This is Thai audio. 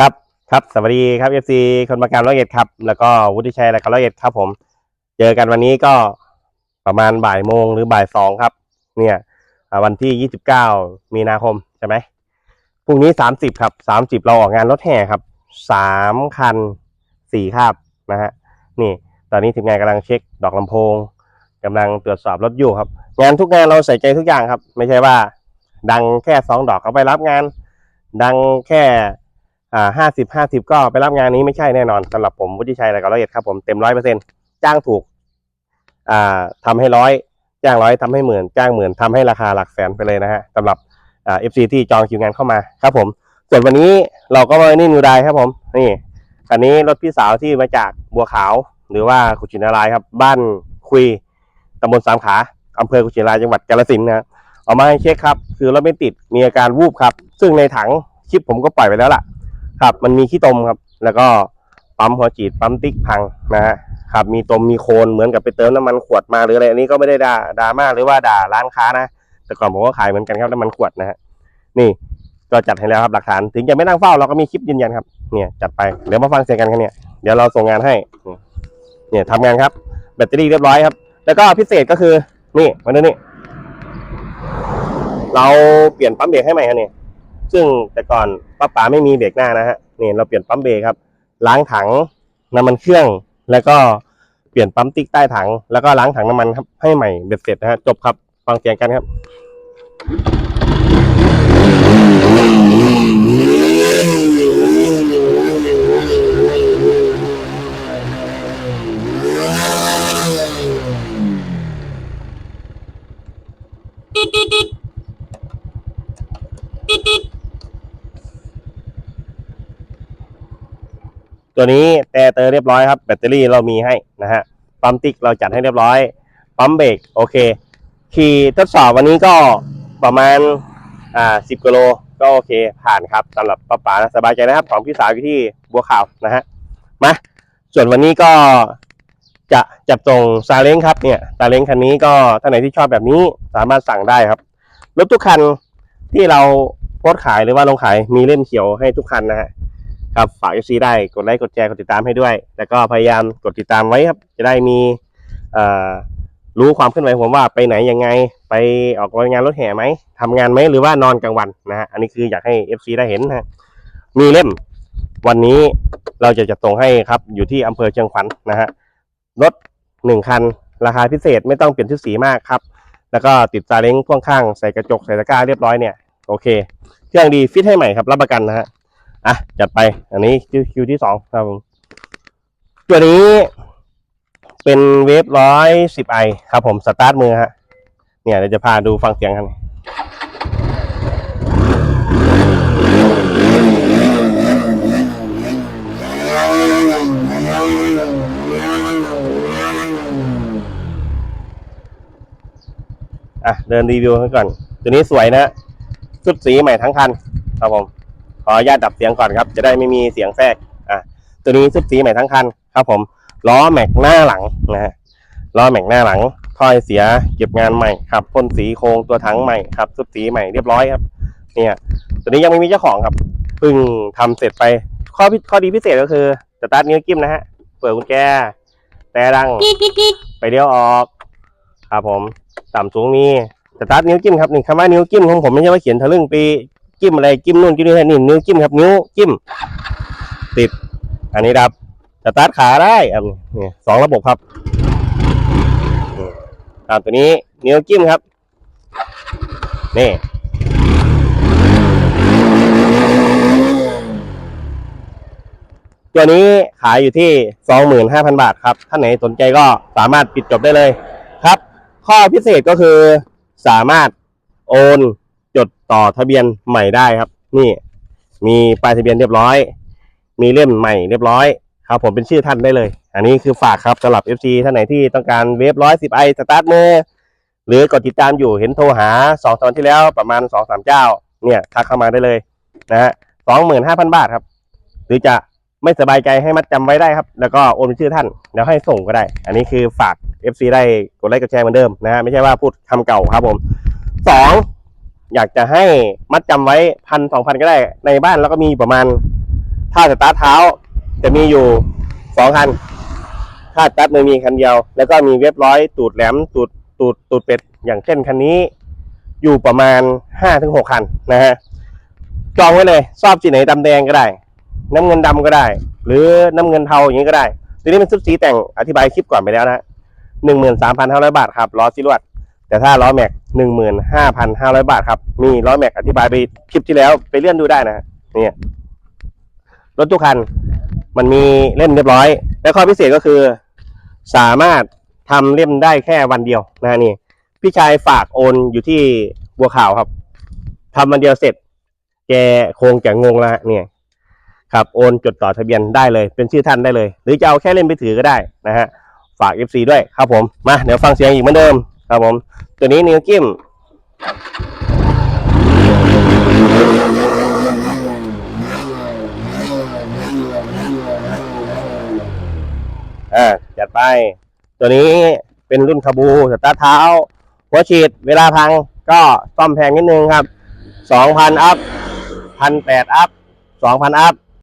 ครับครับสวัสดีครับเอฟซีคนประการร้อยเอ็ดครับ แล้วก็วุฒิชัยและการร้อยเอ็ดครับผม เจอกันวันนี้ก็ประมาณบ่ายโมงหรือบ่ายสองครับ เนี่ยวันที่ยี่สิบเก้ามีนาคมใช่ไหมพรุ่งนี้สามสิบครับสามสิบเราออกงานรถแห่ครับสามคันสี่คาบนะฮะนี่ตอนนี้ทีมงานกำลังเช็คดอกลำโพงกำลังตรวจสอบรถอยู่ครับ งานทุกงานเราใส่ใจทุกอย่างครับ ไม่ใช่ว่า ดังแค่สองดอกเขาไปรับงาน ดังแค่ อ่าห้าสิบห้าสิบก็ไปรับงานนี้ไม่ใช่แน่นอนสำหรับผมวุฒิชัยและก็ร้อยเอ็ดครับผมเต็มร้อยเปอร์เซ็นต์จ้างถูก อ่าทำให้ร้อยจ้างร้อยทำให้หมื่นจ้างหมื่นทำให้ราคาหลักแสนไปเลยนะฮะสำหรับอ่าเอฟซีที่จองคิวงานเข้ามาครับผม ส่วนวันนี้เราก็มานี่นิวไดครับผมนี่คันนี้รถพี่สาวที่มาจากบัวขาว หรือว่ากุชินารายครับ บ้านคุยตำบลสามขาอำเภอกุชินารายจังหวัดกาฬสินธุ์นะฮะเอามาให้เช็คครับ คือรถไม่ติดมีอาการวูบครับ ซึ่งในถังคลิปผมก็ปล่อยไปแล้วล่ะ ครับมันมีขี้ตมครับ แล้วก็ปั๊มหัวฉีดปั๊มติ๊กพังนะฮะครับมีตมมีโคลนเหมือนกับไปเติมน้ำมันขวดมาหรืออะไรอันนี้ก็ไม่ได้ด่าดราม่าหรือว่าด่าร้านค้านะแต่ก่อนผมก็ขายเหมือนกันครับน้ำมันขวดนะฮะนี่ก็จัดให้แล้วครับหลักฐานถึงจะไม่นั่งเฝ้าเราก็มีคลิปยืนยันครับเนี่ยจัดไปเดี๋ยวมาฟังเสียงกันครับเนี่ยเดี๋ยวเราส่งงานให้ เนี่ยทำงานครับ แบตเตอรี่เรียบร้อยครับ แล้วก็พิเศษก็คือนี่มาดูนี่เราเปลี่ยนปั๊มเบรกให้ใหม่ครับเนี่ย ซึ่งแต่ก่อนป้าป๋าไม่มีเบรกหน้านะฮะนี่เราเปลี่ยนปั๊มเบรกครับ ล้างถังน้ำมันเครื่อง แล้วก็เปลี่ยนปั๊มติ๊กใต้ถัง แล้วก็ล้างถังน้ำมันครับให้ใหม่เบ็ดเสร็จนะฮะจบครับฟังเสียงกันครับ ตัวนี้แต่เตอร์เรียบร้อยครับแบตเตอรี่เรามีให้นะฮะปั๊มติ๊กเราจัดให้เรียบร้อยปั๊มเบรกโอเค ขี่ทดสอบวันนี้ก็ประมาณอ่าสิบกิโลก็โอเคผ่านครับสำหรับป้าป๋านะสบายใจนะครับ ของพี่สาวอยู่ที่บัวขาวนะฮะมาส่วนวันนี้ก็จะจับส่งซาเล้งครับเนี่ยซาเล้งคันนี้ก็ท่านไหนที่ชอบแบบนี้สามารถสั่งได้ครับรถทุกคันที่เราโพสขายหรือว่าลงขายมีเล่มเขียวให้ทุกคันนะฮะ ครับฝาก FC ได้กดไลค์กดแชร์กดติดตามให้ด้วย แล้วก็พยายามกดติดตามไว้ครับ จะได้มีรู้ความเคลื่อนไหวผมว่าไปไหนยังไง ไปออกงานรถแห่ไหมทำงานไหมหรือว่านอนกลางวันนะฮะอันนี้คืออยากให้ FC ได้เห็นนะฮะมีเล่ม วันนี้เราจะจัดส่งให้ครับ อยู่ที่อำเภอเชียงขวัญนะฮะรถหนึ่งคัน ราคาพิเศษไม่ต้องเปลี่ยนชุดสีมากครับ แล้วก็ติดซาเล้งพ่วงข้างใส่กระจกใส่ตะกร้าเรียบร้อยเนี่ยโอเค เครื่องดีฟิตให้ใหม่ครับรับประกันนะฮะ อะจัดไปอันนี้คิวคิวที่สองครับผมตัวนี้เป็นเวฟร้อยสิบไอครับผมสตาร์ทมือฮะเนี่ยเดี๋ยวจะพาดูฟังเสียงกันอะเดินรีวิวให้ก่อน ตัวนี้สวยนะชุดสีใหม่ทั้งคันครับผม ออนุญาตดับเสียงก่อนครับ จะได้ไม่มีเสียงแทรกอะตัวนี้ชุดสีใหม่ทั้งคันครับผมล้อแม็กหน้าหลังนะฮะล้อแม็กหน้าหลังถ้อยเสียเก็บงานใหม่ครับพ่นสีโครงตัวถังใหม่ครับชุดสีใหม่เรียบร้อยครับ เนี่ย ตัวนี้ยังไม่มีเจ้าของครับเพิ่งทำเสร็จไปข้อพิข้อดีพิเศษก็คือสตาร์ทนิ้วกิ้มนะฮะเปิดกุญแจแต่ดังไปเลี้ยวออก ครับผมต่ำสูงมีสตาร์ทนิ้วจิ้มครับนี่คำว่านิ้วจิ้มของผมไม่ใช่ว่าเขียนทะลึ่งปี จิ้มอะไรจิ้มนู่นจิ้มนี่นี่นิ้วจิ้มครับนิ้วจิ้ม ติด อันนี้ดับสตาร์ทขาได้อะนี่สองระบบครับนี่ครับตัวนี้นิ้วจิ้มครับนี่ตัวนี้ขายอยู่ที่สองหมื่นห้าพันบาทครับ ท่านไหนสนใจก็สามารถปิดจบได้เลยครับ ข้อพิเศษก็คือสามารถโอน จดต่อทะเบียนใหม่ได้ครับ นี่ มีป้ายทะเบียนเรียบร้อย มีเล่มใหม่เรียบร้อยครับผมเป็นชื่อท่านได้เลย อันนี้คือฝากครับสำหรับ FC ท่านไหนที่ต้องการเวฟร้อยสิบไอสตาร์ทเมือหรือกดติดตามอยู่เห็นโทรหาสองตอนที่แล้วประมาณสองสามเจ้า เนี่ยทักเข้ามาได้เลยนะฮะสองหมื่นห้าพันบาทครับ หรือจะไม่สบายใจให้มัดจำไว้ได้ครับ แล้วก็โอนเป็นชื่อท่านแล้วให้ส่งก็ได้ อันนี้คือฝาก FC ได้กดไลค์กดแชร์เหมือนเดิมนะฮะไม่ใช่ว่าพูดคำเก่าครับผมสอง อยากจะให้มัดจำไว้พันสองพันก็ได้ในบ้านแล้วก็มีประมาณ ถ้าสตาร์ทเท้า จะมีอยู่สองคัน ถ้าสตาร์ทมือมีคันเดียว แล้วก็มีเว็บร้อยตูดแหลมตูดตูดตูดเป็ด อย่างเช่นคันนี้ อยู่ประมาณห้าถึงหกคันนะฮะจองไว้เลยชอบสีไหนดำแดงก็ได้ น้ำเงินดำก็ได้ หรือน้ำเงินเทาอย่างนี้ก็ได้ตัวนี้เป็นชุดสีแต่งอธิบายคลิปก่อนไปแล้วนะหนึ่งหมื่นสามพันห้าร้อยบาทครับล้อซีรวด แต่ถ้าล้อแม็กหนึ่งหมื่นห้าพันห้าร้อยบาทครับ มีล้อแม็กอธิบายไปคลิปที่แล้วไปเลื่อนดูได้นะฮะเนี่ยรถทุกคัน มันมีเล่มเรียบร้อย และข้อพิเศษก็คือ สามารถทำเล่มได้แค่วันเดียวนะฮะนี่ พี่ชายฝากโอนอยู่ที่บัวขาวครับทำวันเดียวเสร็จ แกคงจะงงละเนี่ยครับโอนจดต่อทะเบียนได้เลย เป็นชื่อท่านได้เลย หรือจะเอาแค่เล่มไปถือก็ได้นะฮะฝาก FC ด้วยครับผมมาเดี๋ยวฟังเสียงอีกเหมือนเดิม ครับผม ตัวนี้นิวกิมอ่าจัดไป ตัวนี้เป็นรุ่นคาบูสตาร์เท้า หัวฉีดเวลาพังก็ซ่อมแพงนิดนึงครับสองพันอัพพันแปดอัพสองพันอัพ